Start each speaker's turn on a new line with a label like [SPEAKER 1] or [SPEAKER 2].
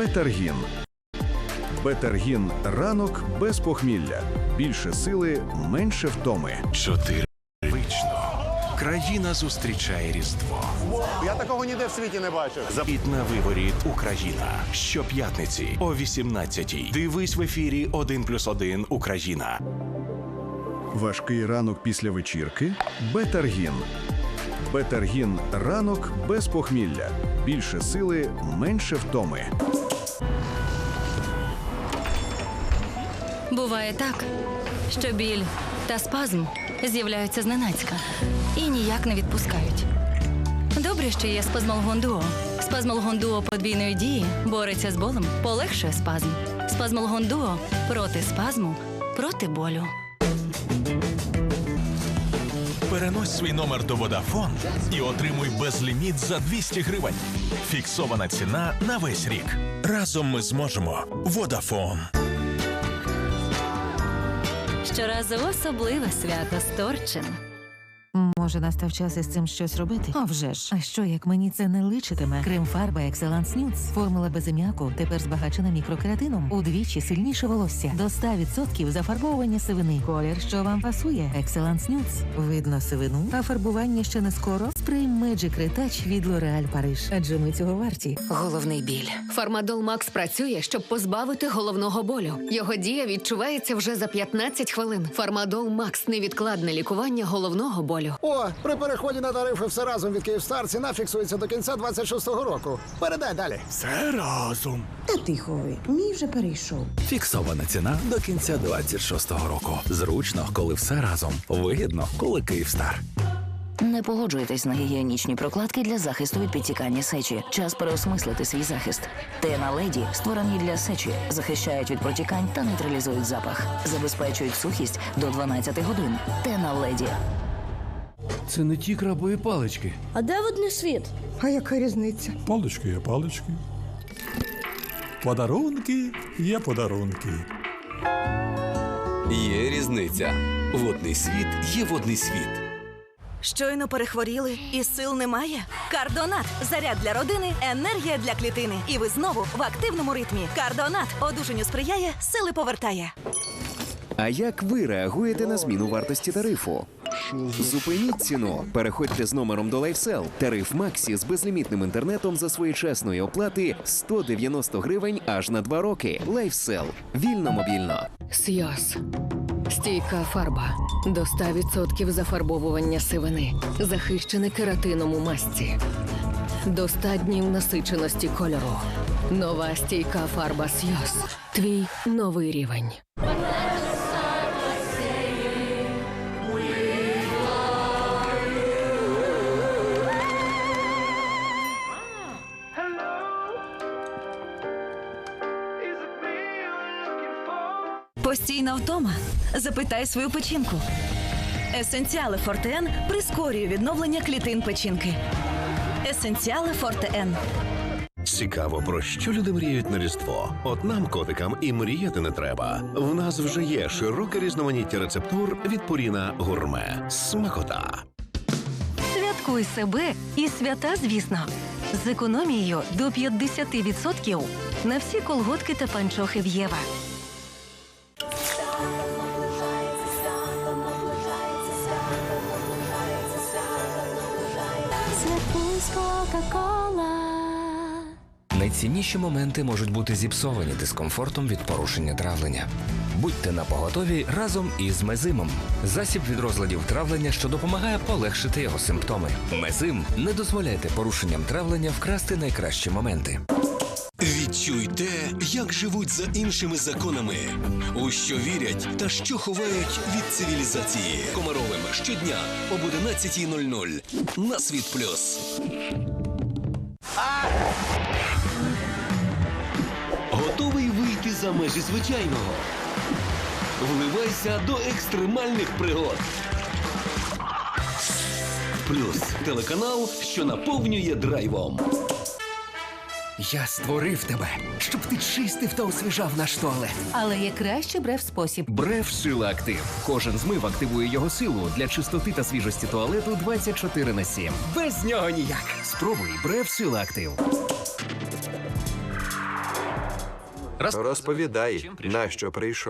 [SPEAKER 1] Бетаргін. Бетаргін ранок без похмілля. Більше сили, менше втоми.
[SPEAKER 2] Чотири вично. Країна зустрічає Різдво.
[SPEAKER 3] Я такого ніде в світі не бачив.
[SPEAKER 2] Запіт на виворіт Україна. Щоп'ятниці о 18-й. Дивись в ефірі 1 плюс 1 Україна.
[SPEAKER 1] Важкий ранок після вечірки. Бетаргін. Бетаргін ранок без похмілля. Більше сили, менше втоми.
[SPEAKER 4] Буває так, що біль та спазм з'являються зненацька і ніяк не відпускають. Добре, що є спазмолгон дуо. Спазмолгон дуо подвійної дії бореться з болем, полегшує спазм. Спазмолгон дуо проти спазму, проти болю.
[SPEAKER 5] Перенось свій номер до Vodafone і отримуй безліміт за 200 гривень. Фіксована ціна на весь рік. Разом ми зможемо. Vodafone.
[SPEAKER 4] Щоразу особливе свято Сторчин.
[SPEAKER 6] Може, настав час із цим щось робити? А вже ж. А що, як мені це не личитиме? Крем фарба Excellence Nudes. Формула без аміаку тепер збагачена мікрокератином. Удвічі сильніше волосся. До 100% зафарбовування сивини. Колір, що вам пасує. Excellence Nudes. Видно сивину, а фарбування ще не скоро. Спрей Magic Retouch від L'Oreal Paris. Адже ми цього варті.
[SPEAKER 7] Головний біль.
[SPEAKER 8] Фармадол Макс працює, щоб позбавити головного болю. Його дія відчувається вже за 15 хвилин. Фармадол Макс невідкладне лікування головного болю.
[SPEAKER 3] При переході на тарифи все разом від Київстар ціна фіксується до кінця 26-го року. Передай далі.
[SPEAKER 5] Все разом.
[SPEAKER 9] Та тихо ви, мій вже перейшов.
[SPEAKER 10] Фіксована ціна до кінця 26-го року. Зручно, коли все разом. Вигідно, коли Київстар.
[SPEAKER 7] Не погоджуйтесь на гігієнічні прокладки для захисту від підтікання сечі. Час переосмислити свій захист. Тена леді створені для сечі, захищають від протікань та нейтралізують запах, забезпечують сухість до 12 годин. Тена леді.
[SPEAKER 10] Це не ті крабові палички.
[SPEAKER 9] А де водний світ? А яка різниця?
[SPEAKER 5] Палички є палички. Подарунки є подарунки.
[SPEAKER 10] Є різниця. Водний світ є водний світ.
[SPEAKER 11] Щойно перехворіли і сил немає? Кардонат заряд для родини, енергія для клітини. І ви знову в активному ритмі. Кардонат одужанню сприяє, сили повертає.
[SPEAKER 10] А як ви реагуєте на зміну вартості тарифу? Зупиніть ціну. Переходьте з номером до LifeSell. Тариф Максі з безлімітним інтернетом за своєчасної оплати 190 гривень аж на 2 роки. LifeSell. Вільно мобільно.
[SPEAKER 8] Сйоз. Стійка фарба. До 100% зафарбовування сивини. Захищене кератином у масці. До 100 днів насиченості кольору. Нова стійка фарба Сйоз. Твій новий рівень.
[SPEAKER 11] Постійна втома. Запитай свою печінку. Есенціали Фортен прискорює відновлення клітин печінки. Есенціали Фортен.
[SPEAKER 2] Цікаво, про що люди мріють на Різдво. От нам, котикам, і мріяти не треба. В нас вже є широке різноманіття рецептур від Пуріна Гурме. Смакота.
[SPEAKER 4] Святкуй себе і свята, звісно. З економією до 50% на всі колготки та панчохи в Єва.
[SPEAKER 10] Найцінніші моменти можуть бути зіпсовані дискомфортом від порушення травлення. Будьте на поготові разом із мезимом. Засіб від розладів травлення, що допомагає полегшити його симптоми. Мезим не дозволяйте порушенням травлення вкрасти найкращі моменти.
[SPEAKER 5] Відчуй те, як живуть за іншими законами, у що вірять та що ховають від цивілізації. Комаровим щодня об 11.00 на світ плюс. Готовий вийти за межі звичайного. Вливайся до екстремальних пригод. Плюс телеканал, що наповнює драйвом.
[SPEAKER 10] Я створив тебе, щоб ти чистив та освіжав наш туалет.
[SPEAKER 6] Але є краще брев спосіб.
[SPEAKER 10] Брев Сила Актив. Кожен змив активує його силу для чистоти та свіжості туалету 24 на 7. Без нього ніяк. Спробуй брев Сила Актив.
[SPEAKER 12] Розповідай, на що прийшов.